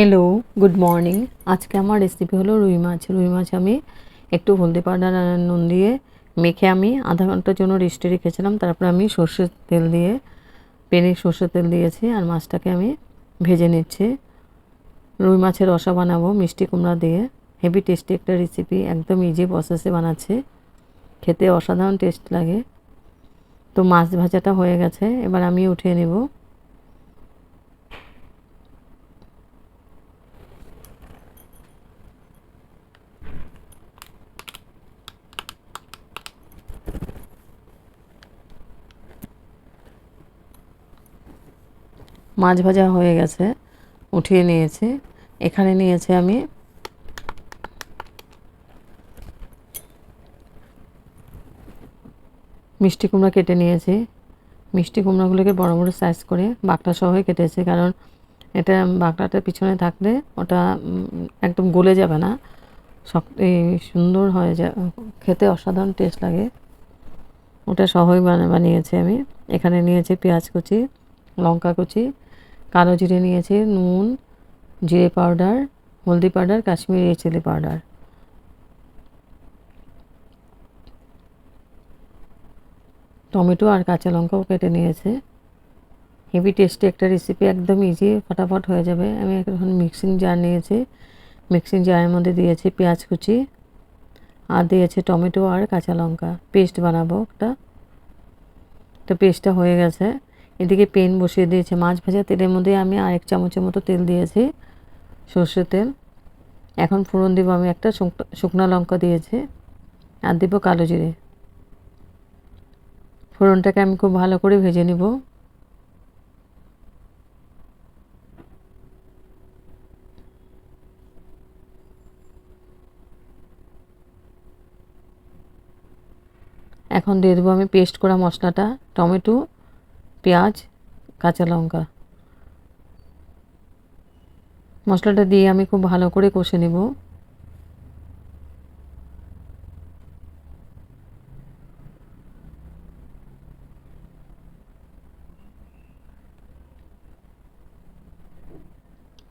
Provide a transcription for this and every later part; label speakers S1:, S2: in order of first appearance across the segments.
S1: Hello good morning আজকে আমার recipe হলো রুই মাছ। রুই মাছ আমি একটু হলদি পাউডার আর নুন দিয়ে মেখে আমি আধা ঘণ্টার জন্য রেস্টে রেখেছিলাম। তারপর আমি সর্ষের তেল দিয়ে, পেনে সর্ষের তেল দিয়েছি আর মাছটাকে আমি ভেজে নিচ্ছি। রুই মাছের রসা বানাবো, মিষ্টি কুমড়া দিয়ে। হেভি টেস্টি একটা রেসিপি একদম ইজি প্রসেসে বানাচ্ছি। খেতে অসাধারণ টেস্ট লাগে। তো মাছ ভাজাটা হয়ে গেছে, এবার আমি উঠিয়ে নেব। মাছ ভাজা হয়ে গেছে, উঠিয়ে নিয়েছি। এখানে নিয়েছি আমি মিষ্টি কুমড়া কেটে নিয়েছি। মিষ্টি কুমড়াগুলোকে বড় বড় সাইজ করে বাকটা সহই কেটেছি, কারণ এটা বাকটাটা পিছনে থাকলে ওটা একদম গলে যাবে না। সব সুন্দর হয়ে যা, খেতে অসাধারণ টেস্ট লাগে। ওটা সহই বানিয়েছি আমি। এখানে নিয়েছি পেঁয়াজ কুচি, লঙ্কা কুচি কালো জিরে নিয়েছি, নুন, জিরে পাউডার, হলদি powder, Kashmiri chilli powder. Tomato আর কাঁচা লঙ্কাও কেটে নিয়েছে। হেভি টেস্টি একটা রেসিপি একদম ইজি ফটাফট হয়ে যাবে। আমি এখন মিক্সিং জার নিয়েছি। মিক্সিং জারের মধ্যে দিয়েছি পেঁয়াজ কুচি আর দিয়েছি টমেটো আর কাঁচা লঙ্কা। পেস্ট বানাবো একটা। তো পেস্টটা হয়ে গেছে। এদিকে পেন বসিয়ে দিয়েছি। মাছ ভাজা তেলের মধ্যে আমি আরেক চামচের মতো তেল দিয়েছি, সর্ষের তেল। এখন ফোড়ন দেবো আমি একটা শুকনো লঙ্কা দিয়েছি আর দেবো কালো জিরে। ফোড়নটাকে আমি খুব ভালো করে ভেজে নিব। এখন দিয়ে দেবো আমি পেস্ট করা মশলাটা, টমেটো পেঁয়াজ, কাঁচা লঙ্কা। মশলাটা দিয়ে আমি খুব ভালো করে কষে নেব।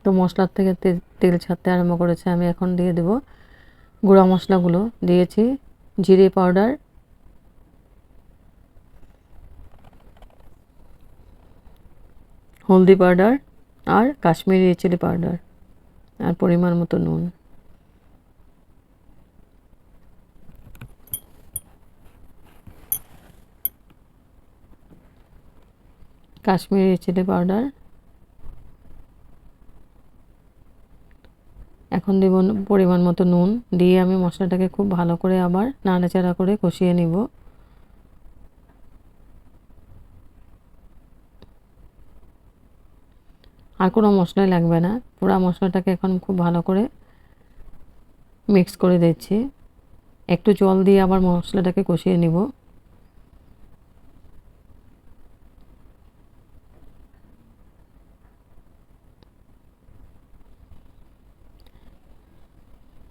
S1: তো মশলার থেকে তেল ছাড়তে আরম্ভ করেছে, আমি এখন দিয়ে দেব গুঁড়া মশলাগুলো। দিয়েছি জিরে পাউডার হলদি পাউডার আর কাশ্মীরি চিলি পাউডার আর পরিমাণ মতো নুন। Kashmiri chilli powder. এখন দেব পরিমাণ মতো নুন। দিয়ে আমি মশলাটাকে খুব ভালো করে আবার নাড়াচাড়া করে কষিয়ে নিব। আর কোনো মশলাই লাগবে না। পুরো মশলাটাকে এখন খুব ভালো করে মিক্স করে দিচ্ছি। একটু জল দিয়ে আবার মশলাটাকে কষিয়ে নিব।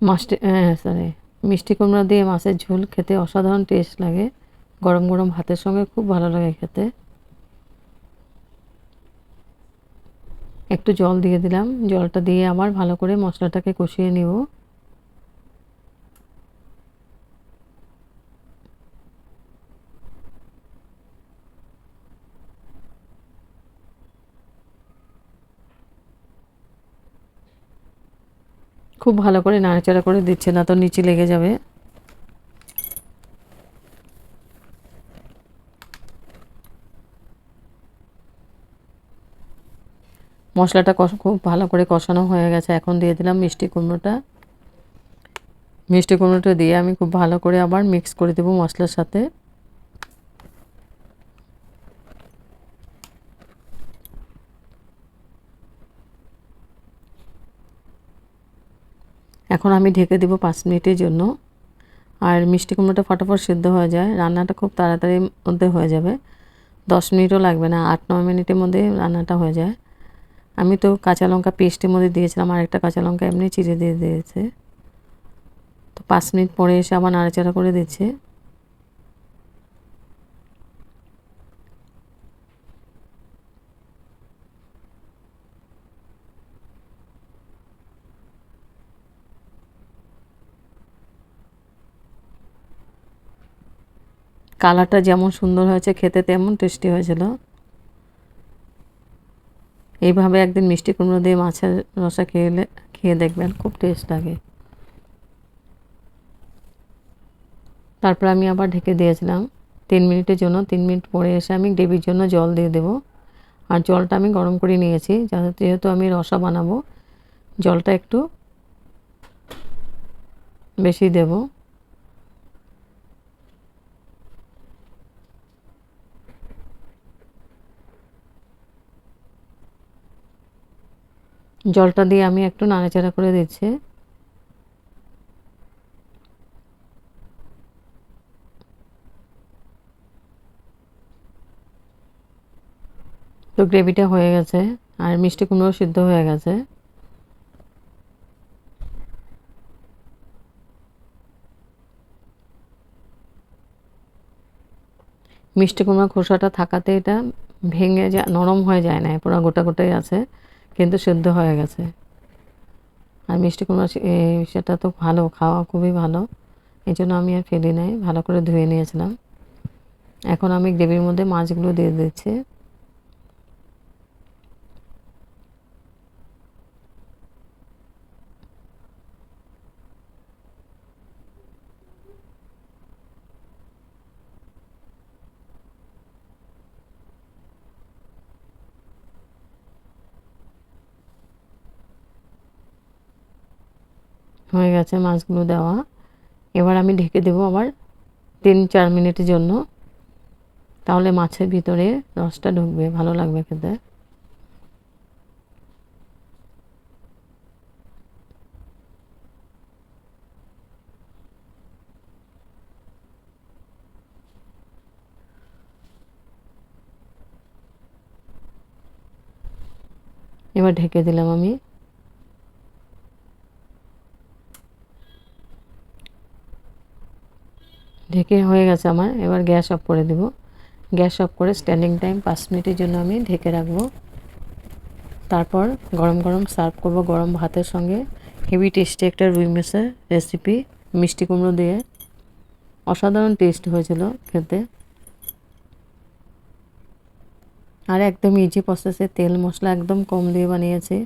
S1: মাছটি হ্যাঁ সরি মিষ্টি কুমড়া দিয়ে মাছের ঝোল খেতে অসাধারণ টেস্ট লাগে। গরম গরম ভাতের সঙ্গে খুব ভালো লাগে খেতে। একটু জল দিয়ে দিলাম। জলটা দিয়ে আবার ভালো করে মশলাটাকে কষিয়ে নিব। খুব ভালো করে নাড়াচাড়া করে দিচ্ছে না তো নিচে লেগে যাবে। মশলাটা খুব ভালো করে কষানো হয়ে গেছে। এখন দিয়ে দিলাম মিষ্টি কুমড়োটা। মিষ্টি কুমড়োটা দিয়ে আমি খুব ভালো করে আবার মিক্স করে দেবো মশলার সাথে। এখন আমি ঢেকে দেবো পাঁচ মিনিটের জন্য। আর মিষ্টি কুমড়োটা ফটাফট সিদ্ধ হয়ে যায়। রান্নাটা খুব তাড়াতাড়ি মধ্যে হয়ে যাবে। দশ মিনিটও লাগবে না। আট, নয় মিনিটের মধ্যে রান্নাটা হয়ে যায়। আমি তো কাঁচা লঙ্কা পেস্টের মধ্যে দিয়েছিলাম, আর একটা কাঁচা লঙ্কা এমনি চিড়ে দিয়ে দিয়েছে। তো পাঁচ মিনিট পরে এসে আবার নাড়াচাড়া করে দিচ্ছে। কালারটা যেমন সুন্দর হয়েছে, খেতে তেমন টেস্টি হয়েছিল। এইভাবে একদিন মিষ্টি কুমড়ো দিয়ে মাছের রসা খেয়ে খেয়ে দেখবেন খুব টেস্ট লাগে। তারপর আমি আবার ঢেকে দিয়েছিলাম তিন মিনিটের জন্য। তিন মিনিট পরে এসে আমি গ্রেভির জন্য জল দিয়ে দেব। আর জলটা আমি গরম করে নিয়েছি যেহেতু আমি রসা বানাবো, জলটা একটু বেশি দেব। জলটা দিয়ে আমি একটু নাড়াচাড়া করে দিচ্ছি। তো গ্রেভিটা হয়ে গেছে, আর মিষ্টি কুমড়ো সিদ্ধ হয়ে গেছে। মিষ্টি কুমড়ো খোসাটা থাকাতে এটা ভেঙে যা, নরম হয়ে যায় না, পুরো গোটা গোটাই আছে। কিন্তু সিদ্ধ হয়ে গেছে। আর মিষ্টি কুমড়া সেটা তো ভালো, খাওয়া খুবই ভালো। এই জন্য আমি আর ফেলি নাই, ভালো করে ধুয়ে নিয়েছিলাম। এখন আমি গ্রেভির মধ্যে মাছগুলো দিয়ে দিচ্ছি। হয়ে গেছে মাছগুলো দেওয়া। এবার আমি ঢেকে দেবো আবার তিন চার মিনিটের জন্য। তাহলে মাছের ভিতরে রসটা ঢুকবে, ভালো লাগবে খেতে। এবার ঢেকে দিলাম আমি। ঢেকে হয়ে গেছে আমার। এবার গ্যাস অফ করে দেব। গ্যাস অফ করে স্ট্যান্ডিং টাইম পাঁচ মিনিটের জন্য আমি ঢেকে রাখব। তারপর গরম গরম সার্ভ করব গরম ভাতের সঙ্গে। হেভি টেস্টি একটা রুই মাছের রেসিপি মিষ্টি কুমড়ো দিয়ে। অসাধারণ টেস্ট হয়েছিল খেতে। আর একদম ইজি প্রসেসে তেল মশলা একদম কম দিয়ে বানিয়েছি।